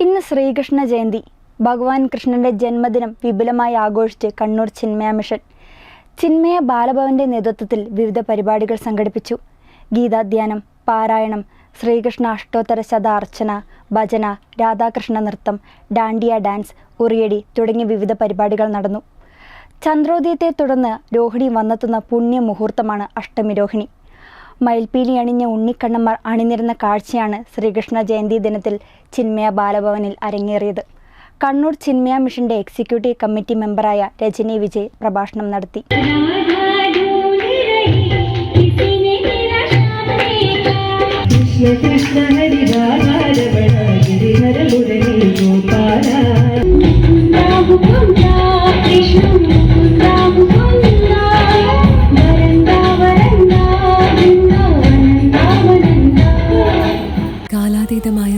ഇന്ന് ശ്രീകൃഷ്ണ ജയന്തി. ഭഗവാൻ കൃഷ്ണന്റെ ജന്മദിനം വിപുലമായി ആഘോഷിച്ച് കണ്ണൂർ ചിന്മയ മിഷൻ. ചിന്മയ ബാലഭവന്റെ നേതൃത്വത്തിൽ വിവിധ പരിപാടികൾ സംഘടിപ്പിച്ചു. ഗീതാധ്യാനം പാരായണം ശ്രീകൃഷ്ണ അഷ്ടോത്തര ശത അർച്ചന ഭജന രാധാകൃഷ്ണ നൃത്തം ഡാണ്ടിയ ഡാൻസ് ഉറിയടി തുടങ്ങിയ വിവിധ പരിപാടികൾ നടന്നു. ചന്ദ്രോദയത്തെ തുടർന്ന് രോഹിണി വന്നെത്തുന്ന പുണ്യ മുഹൂർത്തമാണ് അഷ്ടമി രോഹിണി. മയിൽപ്പീലി അണിഞ്ഞ ഉണ്ണിക്കണ്ണന്മാർ അണിനിരുന്ന കാഴ്ചയാണ് ശ്രീകൃഷ്ണ ജയന്തി ദിനത്തിൽ ചിന്മയ ബാലഭവനിൽ അരങ്ങേറിയത്. കണ്ണൂർ ചിന്മയ മിഷന്റെ എക്സിക്യൂട്ടീവ് കമ്മിറ്റി മെമ്പറായ രജനി വിജയ് പ്രഭാഷണം നടത്തി. राधा